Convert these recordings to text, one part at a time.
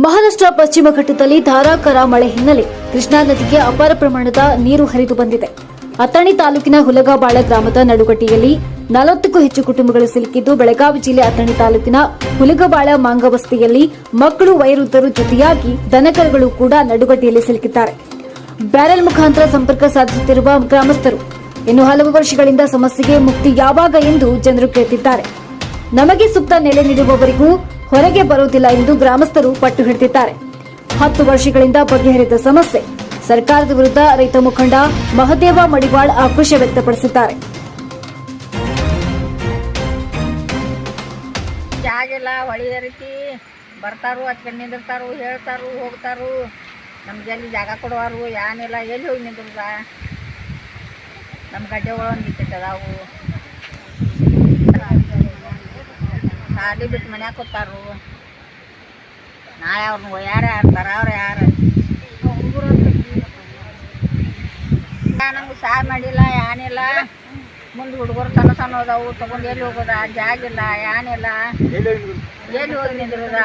ಮಹಾರಾಷ್ಟ್ರ ಪಶ್ಚಿಮ ಘಟ್ಟದಲ್ಲಿ ಧಾರಾಕಾರ ಮಳೆ ಹಿನ್ನೆಲೆ. ಕೃಷ್ಣಾ ನದಿಗೆ ಅಪಾರ ಪ್ರಮಾಣದ ನೀರು ಹರಿದು ಬಂದಿದೆ. ಅಥಣಿ ತಾಲೂಕಿನ ಹುಲಗಬಾಳ ಗ್ರಾಮದ ನಡುಗಟ್ಟಿಯಲ್ಲಿ ನಲವತ್ತಕ್ಕೂ ಹೆಚ್ಚು ಕುಟುಂಬಗಳು ಸಿಲುಕಿದ್ದು, ಬೆಳಗಾವಿ ಜಿಲ್ಲೆ ಅಥಣಿ ತಾಲೂಕಿನ ಹುಲಗಬಾಳ ಮಾಂಗವಸ್ತಿಯಲ್ಲಿ ಮಕ್ಕಳು ವೈರುದ್ಧರು ಜೊತೆಯಾಗಿ ದನಕರುಗಳು ಕೂಡ ನಡುಗಟ್ಟಿಯಲ್ಲಿ ಸಿಲುಕಿದ್ದಾರೆ. ಬ್ಯಾರೆಲ್ ಮುಖಾಂತರ ಸಂಪರ್ಕ ಸಾಧಿಸುತ್ತಿರುವ ಗ್ರಾಮಸ್ಥರು, ಇನ್ನು ಹಲವು ವರ್ಷಗಳಿಂದ ಸಮಸ್ಯೆಗೆ ಮುಕ್ತಿ ಯಾವಾಗ ಎಂದು ಜನರು ಕೇಳುತ್ತಿದ್ದಾರೆ ನಮಗೆ ಸೂಕ್ತ ನೆಲೆ ನೀಡುವವರೆಗೂ ಹೊರಗೆ ಬರುವುದಿಲ್ಲ ಎಂದು ಗ್ರಾಮಸ್ಥರು ಪಟ್ಟು ಹಿಡಿದಿದ್ದಾರೆ. ಹತ್ತು ವರ್ಷಗಳಿಂದ ಬಗೆಹರಿದ ಸಮಸ್ಯೆ, ಸರ್ಕಾರದ ವಿರುದ್ಧ ರೈತ ಮುಖಂಡ ಮಹದೇವ ಮಡಿವಾಳ್ ಆಕ್ರೋಶ ವ್ಯಕ್ತಪಡಿಸಿದ್ದಾರೆ. ಜಾಗಿಲ್ಲ ಹೊಳೆಯ ರೀತಿ ಬರ್ತಾರು ಅಚ್ಕೊಂಡು ನಿಂದಿರ್ತಾರು ಹೇಳ್ತಾರು ಹೋಗ್ತಾರು, ನಮ್ಗೆ ಎಲ್ಲಿ ಜಾಗ ಕೊಡುವಾರು ಏನಿಲ್ಲ ಎಲ್ಲಿ ಹೋಗಿ ನಿಂದ್ರದ? ನಮ್ಮ ಗಡ್ಡೆಗಳು ಒಂದು ಇಟ್ಟಿಟ್ಟು ಸಾಲಿ ಬಿಟ್ಟು ಮನ್ಯಾಗ ಕೂತಾರು. ನಾಳೆ ಅವ್ರನ್ನ ಯಾರು ಆಡ್ತಾರ ಅವ್ರು ಯಾರು? ನಮ್ಗೆ ಸಹಾಯ ಮಾಡಿಲ್ಲ ಏನಿಲ್ಲ ಮುಂದೆ ಹುಡುಗರು ಸಣ್ಣ ಸಣ್ಣ ಅದಾವು, ತಗೊಂಡು ಎಲ್ಲಿ ಹೋಗೋದ? ಜಾಗಿಲ್ಲ ಏನಿಲ್ಲ ಎಲ್ಲಿ ಹೋಗಿ ನಿಂದಿರೋದ?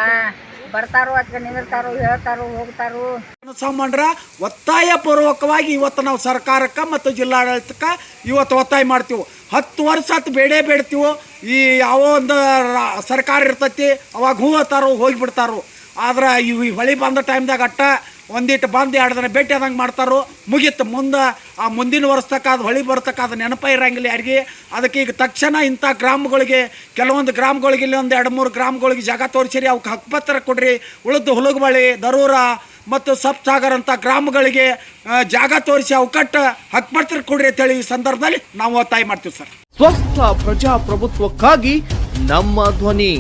ಬರ್ತಾರೋ ಅಥವಾ ನಿಂದಿರ್ತಾರೋ ಹೇಳ್ತಾರೋ ಹೋಗ್ತಾರೋ? ಸಾಮಾನ್ಯರ ಒತ್ತಾಯ ಪೂರ್ವಕವಾಗಿ ಇವತ್ತು ನಾವು ಸರ್ಕಾರಕ್ಕೆ ಮತ್ತು ಜಿಲ್ಲಾಡಳಿತಕ್ಕೆ ಇವತ್ತು ಒತ್ತಾಯ ಮಾಡ್ತೀವಿ. ಹತ್ತು ವರ್ಷ ಹತ್ತು ಬೇಡೇ ಬೇಡ್ತೀವೋ? ಈ ಯಾವ ಒಂದು ಸರ್ಕಾರ ಇರ್ತೈತಿ, ಅವಾಗ ಹೂ ಹತ್ತಾರೋ ಹೋಗಿಬಿಡ್ತಾರೋ? ಆದ್ರೆ ಇವು ಈ ಹೊಳಿ ಬಂದ ಟೈಮ್ದಾಗ ಅಟ್ಟ ಒಂದಿಟ್ಟು ಬಂದು ಎರಡು ದಿನ ಭೇಟಿ ಆದಂಗೆ ಮಾಡ್ತಾರೋ? ಮುಗೀತು. ಮುಂದೆ ಆ ಮುಂದಿನ ವರ್ಷಕ್ಕೆ ಅದು ಹೊಳಿ ಬರ್ತಕ್ಕ ಅದು ನೆನಪ ಇರಂಗಿಲ್ಲ ಯಾರಿಗೆ. ಅದಕ್ಕೆ ಈಗ ತಕ್ಷಣ ಇಂಥ ಗ್ರಾಮಗಳಿಗೆ, ಕೆಲವೊಂದು ಗ್ರಾಮಗಳಿಗೆ ಇಲ್ಲಿ ಒಂದು ಎರಡು ಮೂರು ಗ್ರಾಮಗಳಿಗೆ ಜಾಗ ತೋರಿಸಿರಿ ಅವಕ್ಕೆ ಹಕ್ಕುಪತ್ರ ಕೊಡ್ರಿ. ಉಳಿದು ಹುಲಗಬಳಿ ದರೂರ ಮತ್ತು ಸಬ್ಸಾಗರ್ ಅಂತ ಗ್ರಾಮಗಳಿಗೆ ಜಾಗ ತೋರಿಸಿ ಅವಕಟ್ಟ ಮಾಡ್ತೀರಿ ಕೊಡ್ರಿ ಅಂತೇಳಿ ಈ ಸಂದರ್ಭದಲ್ಲಿ ನಾವು ಒತ್ತಾಯ ಮಾಡ್ತೀವಿ ಸರ್. ಸ್ವಸ್ಥ ಪ್ರಜಾಪ್ರಭುತ್ವಕ್ಕಾಗಿ ನಮ್ಮ ಧ್ವನಿ.